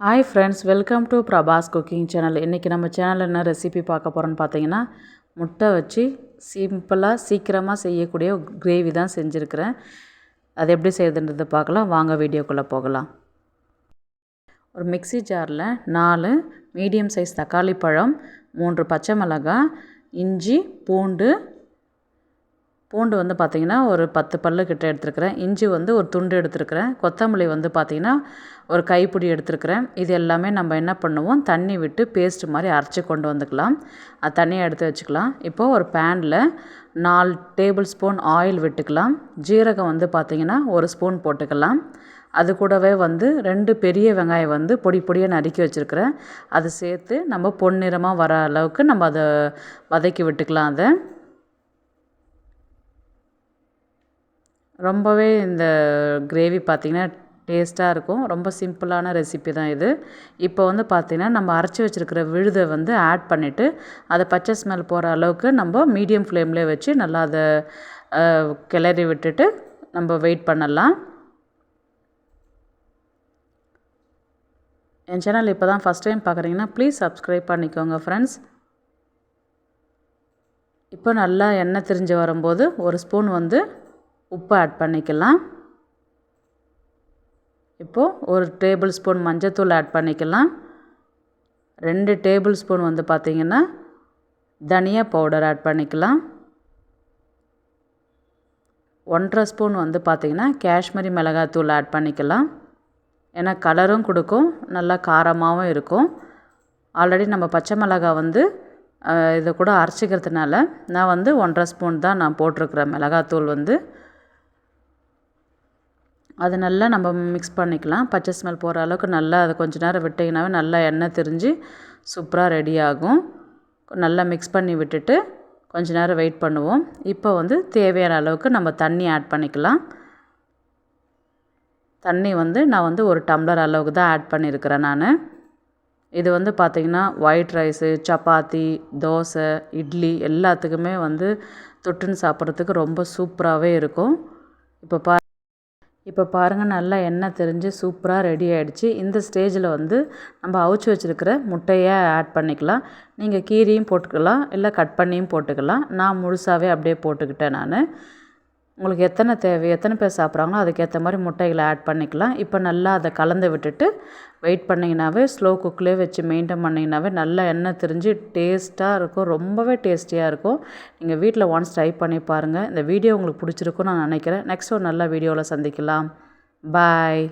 Hi friends welcome to Prabhas cooking channel இன்றைக்கி நம்ம சேனலில் என்ன ரெசிபி பார்க்க போகிறோன்னு பார்த்தீங்கன்னா முட்டை வச்சு சிம்பிளாக சீக்கிரமாக செய்யக்கூடிய கிரேவி தான் செஞ்சுருக்கிறேன். அது எப்படி செய்யுதுன்றதை பார்க்கலாம். வாங்க வீடியோக்குள்ளே போகலாம். ஒரு மிக்ஸி ஜாரில் நாலு மீடியம் சைஸ் தக்காளி பழம் மூன்று பச்சை மிளகாய் இஞ்சி பூண்டு பூண்டு வந்து பார்த்திங்கன்னா ஒரு பத்து பல்லு கிட்ட எடுத்துருக்கிறேன். இஞ்சி வந்து ஒரு துண்டு எடுத்துருக்கிறேன். கொத்தமல்லி வந்து பார்த்திங்கன்னா ஒரு கைப்பிடி எடுத்துருக்கிறேன். இது எல்லாமே நம்ம என்ன பண்ணுவோம்? தண்ணி விட்டு பேஸ்ட் மாதிரி அரைச்சி கொண்டு வந்துக்கலாம். அது தண்ணியை எடுத்து வச்சுக்கலாம். இப்போது ஒரு பேனில் நாலு டேபிள் ஸ்பூன் ஆயில் விட்டுக்கலாம். ஜீரகம் வந்து பார்த்திங்கன்னா ஒரு ஸ்பூன் போட்டுக்கலாம். அது கூடவே வந்து ரெண்டு பெரிய வெங்காயம் வந்து பொடி பொடியாக நறுக்கி வச்சுருக்கிறேன். அதை சேர்த்து நம்ம பொன்னிறமாக வர அளவுக்கு நம்ம அதை வதக்கி விட்டுக்கலாம் அதை. ரொம்பவே இந்த கிரேவி பார்த்திங்கன்னா டேஸ்ட்டாக இருக்கும். ரொம்ப சிம்பிளான ரெசிபி தான் இது. இப்போ வந்து பார்த்திங்கன்னா நம்ம அரைச்சி வச்சுருக்கிற விழுதை வந்து ஆட் பண்ணிவிட்டு அதை பச்சை ஸ்மெல் போகிற அளவுக்கு நம்ம மீடியம் ஃப்ளேம்லேயே வச்சு நல்லா அதை கிளறி விட்டுட்டு நம்ம வெயிட் பண்ணலாம். என் சேனல் இப்போ தான் ஃபஸ்ட் டைம் பார்க்குறீங்கன்னா ப்ளீஸ் சப்ஸ்கிரைப் பண்ணிக்கோங்க ஃப்ரெண்ட்ஸ் இப்போ நல்லா எண்ணெய் திரிஞ்சு வரும்போது ஒரு ஸ்பூன் வந்து உப்பு ஆட் பண்ணிக்கலாம். இப்போது ஒரு டேபிள் ஸ்பூன் மஞ்சத்தூள் ஆட் பண்ணிக்கலாம். ரெண்டு டேபிள் ஸ்பூன் வந்து பார்த்திங்கன்னா தனியா பவுடர் ஆட் பண்ணிக்கலாம். ஒன்றரை ஸ்பூன் வந்து பார்த்திங்கன்னா காஷ்மீரி மிளகாத்தூள் ஆட் பண்ணிக்கலாம். ஏன்னா கலரும் கொடுக்கும் நல்லா காரமாகவும் இருக்கும். ஆல்ரெடி நம்ம பச்சை மிளகாய் வந்து இதை கூட அரைச்சிக்கிறதுனால நான் வந்து ஒன்றரை ஸ்பூன் தான் நான் போட்டிருக்கிறேன் மிளகாத்தூள் வந்து. அது நல்லா நம்ம மிக்ஸ் பண்ணிக்கலாம். பச்சை ஸ்மெல் போகிற அளவுக்கு நல்லா அதை கொஞ்சம் நேரம் விட்டிங்கனாவே நல்லா எண்ணெய் திரிஞ்சு சூப்பராக ரெடி ஆகும். நல்லா மிக்ஸ் பண்ணி விட்டுட்டு கொஞ்ச நேரம் வெயிட் பண்ணுவோம். இப்போ வந்து தேவையான அளவுக்கு நம்ம தண்ணி ஆட் பண்ணிக்கலாம். தண்ணி வந்து நான் வந்து ஒரு டம்ளர் அளவுக்கு தான் ஆட் பண்ணியிருக்கிறேன் நான். இது வந்து பார்த்திங்கன்னா ஒயிட் ரைஸு சப்பாத்தி தோசை இட்லி எல்லாத்துக்குமே வந்து தொட்டுன்னு சாப்பிட்றதுக்கு ரொம்ப சூப்பராகவே இருக்கும். இப்போ பா இப்போ பாருங்கள் நல்லா எண்ணெய் தெரிஞ்சு சூப்பராக ரெடி ஆகிடுச்சு இந்த ஸ்டேஜில் வந்து நம்ம அவிச்சு வச்சுருக்கிற முட்டையை ஆட் பண்ணிக்கலாம். நீங்கள் கீரியும் போட்டுக்கலாம் இல்லை கட் பண்ணியும் போட்டுக்கலாம். நான் முழுசாகவே அப்படியே போட்டுக்கிட்டேன் நான். உங்களுக்கு எத்தனை தேவை எத்தனை பேர் சாப்பிட்றாங்களோ அதுக்கேற்ற மாதிரி முட்டைகளை ஆட் பண்ணிக்கலாம். இப்போ நல்லா அதை கலந்து விட்டுட்டு வெயிட் பண்ணிங்கனாவே ஸ்லோ குக்லேயே வச்சு மெயின்டைன் பண்ணிங்கனாவே நல்லா எண்ணெய் தெரிஞ்சு டேஸ்ட்டாக இருக்கும். ரொம்பவே டேஸ்டியாக இருக்கும். நீங்கள் வீட்டில் ஒன்ஸ் ட்ரை பண்ணி பாருங்கள் இந்த வீடியோ உங்களுக்கு பிடிச்சிருக்குன்னு நான் நினைக்கிறேன். நெக்ஸ்ட் ஒரு நல்ல வீடியோவில் சந்திக்கலாம். பாய்